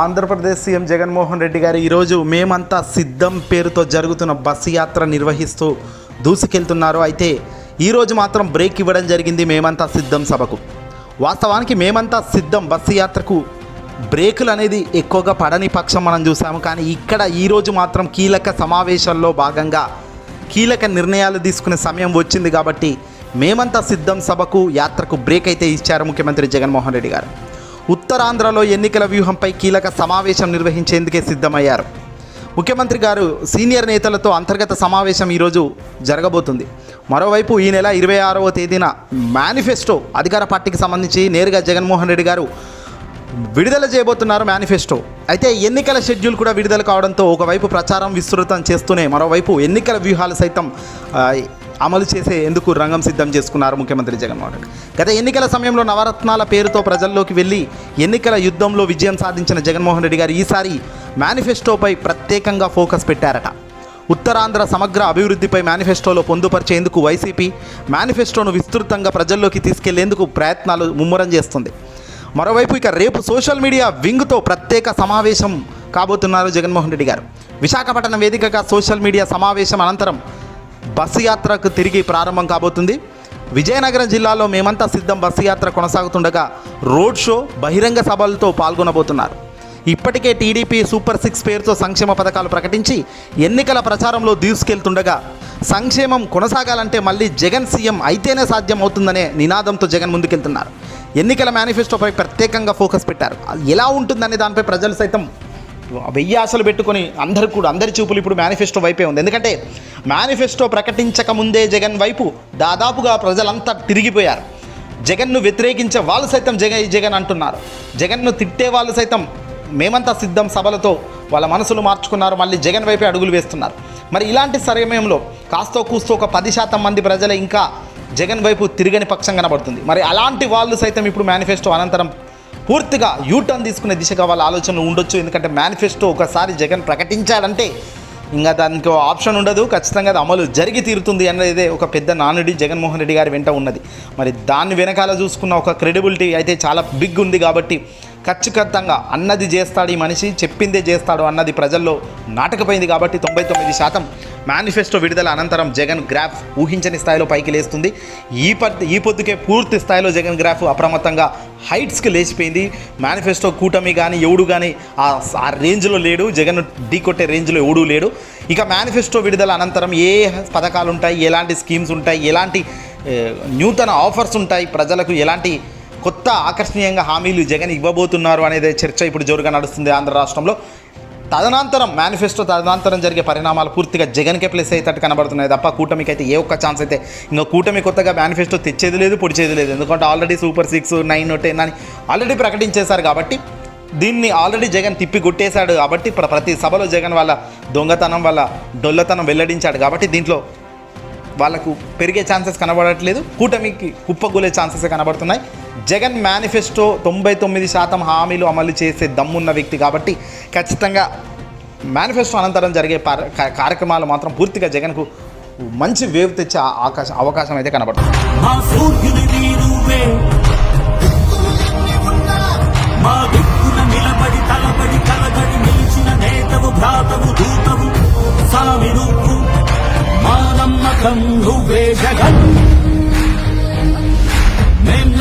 Andhra Pradesh CM Jaganmohan Reddy గారు ఈరోజు మేమంతా సిద్ధం పేరుతో జరుగుతున్న బస్సు యాత్ర నిర్వహిస్తూ దూసుకెళ్తున్నారు. అయితే ఈరోజు మాత్రం బ్రేక్ ఇవ్వడం జరిగింది మేమంతా సిద్ధం సభకు. వాస్తవానికి మేమంతా సిద్ధం బస్సు యాత్రకు బ్రేకులు అనేది ఎక్కువగా పడని పక్షం మనం చూసాము. కానీ ఇక్కడ ఈరోజు మాత్రం కీలక సమావేశాల్లో భాగంగా కీలక నిర్ణయాలు తీసుకునే సమయం వచ్చింది కాబట్టి మేమంతా సిద్ధం సభకు యాత్రకు బ్రేక్ అయితే ఇచ్చారు ముఖ్యమంత్రి జగన్మోహన్ రెడ్డి గారు. ఉత్తరాంధ్రలో ఎన్నికల వ్యూహంపై కీలక సమావేశం నిర్వహించేందుకే సిద్ధమయ్యారు. ముఖ్యమంత్రి గారు సీనియర్ నేతలతో అంతర్గత సమావేశం ఈరోజు జరగబోతుంది. మరోవైపు ఈ నెల ఇరవై ఆరవ తేదీన మేనిఫెస్టో అధికార పార్టీకి సంబంధించి నేరుగా జగన్మోహన్ రెడ్డి గారు విడుదల చేయబోతున్నారు మేనిఫెస్టో. అయితే ఎన్నికల షెడ్యూల్ కూడా విడుదల కావడంతో ఒకవైపు ప్రచారం విస్తృతం చేస్తూనే మరోవైపు ఎన్నికల వ్యూహాలు సైతం అమలు చేసే ఎందుకు రంగం సిద్ధం చేసుకున్నారు ముఖ్యమంత్రి జగన్మోహన్ రెడ్డి? గత ఎన్నికల సమయంలో నవరత్నాల పేరుతో ప్రజల్లోకి వెళ్ళి ఎన్నికల యుద్ధంలో విజయం సాధించిన జగన్మోహన్ రెడ్డి గారు ఈసారి మేనిఫెస్టోపై ప్రత్యేకంగా ఫోకస్ పెట్టారట. ఉత్తరాంధ్ర సమగ్ర అభివృద్ధిపై మేనిఫెస్టోలో పొందుపరిచేందుకు వైసీపీ మేనిఫెస్టోను విస్తృతంగా ప్రజల్లోకి తీసుకెళ్ళేందుకు ప్రయత్నాలు ముమ్మరం చేస్తుంది. మరోవైపు ఇక రేపు సోషల్ మీడియా వింగ్తో ప్రత్యేక సమావేశం కాబోతున్నారు జగన్మోహన్ రెడ్డి గారు. విశాఖపట్నం వేదికగా సోషల్ మీడియా సమావేశం అనంతరం బస్సు యాత్రకు తిరిగి ప్రారంభం కాబోతుంది. విజయనగరం జిల్లాలో మేమంతా సిద్ధం బస్సు యాత్ర కొనసాగుతుండగా రోడ్ షో బహిరంగ సభలతో పాల్గొనబోతున్నారు. ఇప్పటికే టీడీపీ సూపర్ సిక్స్ పేరుతో సంక్షేమ పథకాలు ప్రకటించి ఎన్నికల ప్రచారంలో దూసుకెళ్తుండగా సంక్షేమం కొనసాగాలంటే మళ్ళీ జగన్ సీఎం అయితేనే సాధ్యం అవుతుందనే నినాదంతో జగన్ ముందుకెళ్తున్నారు. ఎన్నికల మేనిఫెస్టోపై ప్రత్యేకంగా ఫోకస్ పెట్టారు. అది ఎలా ఉంటుందనే దానిపై ప్రజలు సైతం వెయ్యి ఆశలు పెట్టుకొని అందరు కూడా అందరి చూపులు ఇప్పుడు మేనిఫెస్టో వైపే ఉంది. ఎందుకంటే మేనిఫెస్టో ప్రకటించక ముందే జగన్ వైపు దాదాపుగా ప్రజలంతా తిరిగిపోయారు. జగన్ను వ్యతిరేకించే వాళ్ళు సైతం జగన్ జగన్ అంటున్నారు. జగన్ను తిట్టే వాళ్ళు సైతం మేమంతా సిద్ధం సభలతో వాళ్ళ మనసులు మార్చుకున్నారు మళ్ళీ జగన్ వైపే అడుగులు వేస్తున్నారు. మరి ఇలాంటి సమయంలో కాస్తో కూస్తో ఒక పది శాతం మంది ప్రజలు ఇంకా జగన్ వైపు తిరగని పక్షం కనబడుతుంది. మరి అలాంటి వాళ్ళు సైతం ఇప్పుడు మేనిఫెస్టో అనంతరం పూర్తిగా యూటర్న్ తీసుకునే దిశగా వాళ్ళ ఆలోచనలు ఉండొచ్చు. ఎందుకంటే మేనిఫెస్టో ఒకసారి జగన్ ప్రకటించాడంటే ఇంకా దానికి ఆప్షన్ ఉండదు. ఖచ్చితంగా అది అమలు జరిగి తీరుతుంది అనేది ఒక పెద్ద నానుడి జగన్మోహన్ రెడ్డి గారి వెంట ఉన్నది. మరి దాన్ని వెనకాల చూసుకున్న ఒక క్రెడిబిలిటీ అయితే చాలా బిగ్ ఉంది కాబట్టి ఖచ్చితంగా అన్నది చేస్తాడు ఈ మనిషి చెప్పిందే చేస్తాడు అన్నది ప్రజల్లో నాటకపోయింది కాబట్టి తొంభై తొమ్మిది శాతం మేనిఫెస్టో విడుదల అనంతరం జగన్ గ్రాఫ్ ఊహించని స్థాయిలో పైకి లేస్తుంది. ఈ పద్ ఈ పొద్దుకే పూర్తి స్థాయిలో జగన్ గ్రాఫ్ అప్రమత్తంగా హైట్స్కి లేచిపోయింది. మేనిఫెస్టో కూటమి కానీ ఎవడు కానీ ఆ రేంజ్లో లేడు. జగన్ ఢీకొట్టే రేంజ్లో ఎవడూ లేడు. ఇక మేనిఫెస్టో విడుదల అనంతరం ఏ పథకాలు ఉంటాయి ఎలాంటి స్కీమ్స్ ఉంటాయి ఎలాంటి నూతన ఆఫర్స్ ఉంటాయి ప్రజలకు ఎలాంటి కొత్త ఆకర్షణీయంగా హామీలు జగన్ ఇవ్వబోతున్నారు అనేది చర్చ ఇప్పుడు జోరుగా నడుస్తుంది ఆంధ్ర రాష్ట్రంలో. తదనంతరం మేనిఫెస్టో తదనంతరం జరిగే పరిణామాలు పూర్తిగా జగన్కే ప్లేస్ అయ్యేటట్టు కనబడుతున్నాయి తప్ప కూటమికి అయితే ఏ ఒక్క ఛాన్స్ అయితే. ఇంకా కూటమి కొత్తగా మేనిఫెస్టో తెచ్చేది లేదు పొడిచేది లేదు. ఎందుకంటే already super six nine ten అని ఆల్రెడీ ప్రకటించేశారు కాబట్టి దీన్ని ఆల్రెడీ జగన్ తిప్పి కొట్టేశాడు కాబట్టి ప్రతి సభలో జగన్ వాళ్ళ దొంగతనం వాళ్ళ డొల్లతనం వెల్లడించాడు కాబట్టి దీంట్లో వాళ్ళకు పెరిగే ఛాన్సెస్ కనబడట్లేదు కూటమికి కుప్పగూలే ఛాన్సెస్ కనబడుతున్నాయి. జగన్ మేనిఫెస్టో తొంభై తొమ్మిది శాతం హామీలు అమలు చేసే దమ్మున్న వ్యక్తి కాబట్టి ఖచ్చితంగా మేనిఫెస్టో అనంతరం జరిగే కార్యక్రమాలు మాత్రం పూర్తిగా జగన్కు మంచి వేవ్ తెచ్చే అవకాశం అవకాశం అయితే కనబడుతుంది.